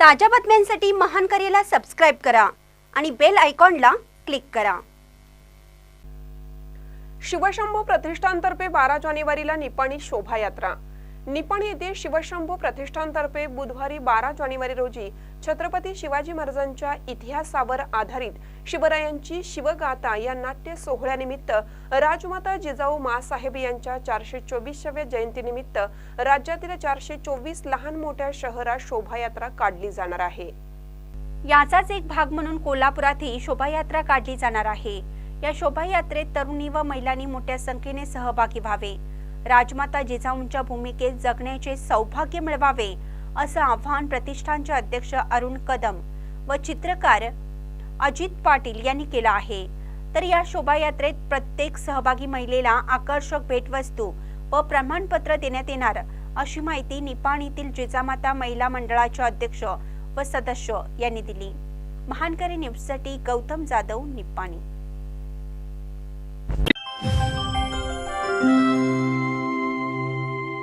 ताज्या बातम्यांसाठी महान करेला सबस्क्राईब करा आणि बेल आयकॉनला क्लिक करा. शिवशंभू प्रतिष्ठानतर्फे बारा जानेवारीला निपाणी शोभायात्रा. निपाणी येथे शिवशंभू प्रतिष्ठानतर्फे बुधवारी बारा जानेवारी रोजी छत्रपती शिवाजी महाराजांच्या इतिहासावर आधारित शिवरायांची शिवगाथा या नाट्य सोहळ्यानिमित्त राजमाता जिजाऊ मासाहेब यांच्या चारशे चोवीसव्या जयंतीनिमित्त राज्यातील चारशे चोवीस लहान मोठ्या शहरात शोभायात्रा काढली जाणार आहे. याचाच एक भाग म्हणून कोल्हापुरातही शोभायात्रा काढली जाणार आहे. या शोभायात्रेत तरुणी व महिलांनी मोठ्या संख्येने सहभागी व्हावे. राजमाता जिजाऊंच्या भूमिकेत जगण्याचे सौभाग्य मिळवावे असं आव्हान प्रतिष्ठानचे अध्यक्ष अरुण कदम व चित्रकार अजित पाटील यांनी केलं आहे. तर या शोभायात्रेत प्रत्येक सहभागी महिलेला आकर्षक भेटवस्तू व प्रमाणपत्र देण्यात येणार अशी माहिती निपाणीतील जिजामाता महिला मंडळाचे अध्यक्ष व सदस्य यांनी दिली. महानकरी न्यूजसाठी गौतम जाधव निप्पाणी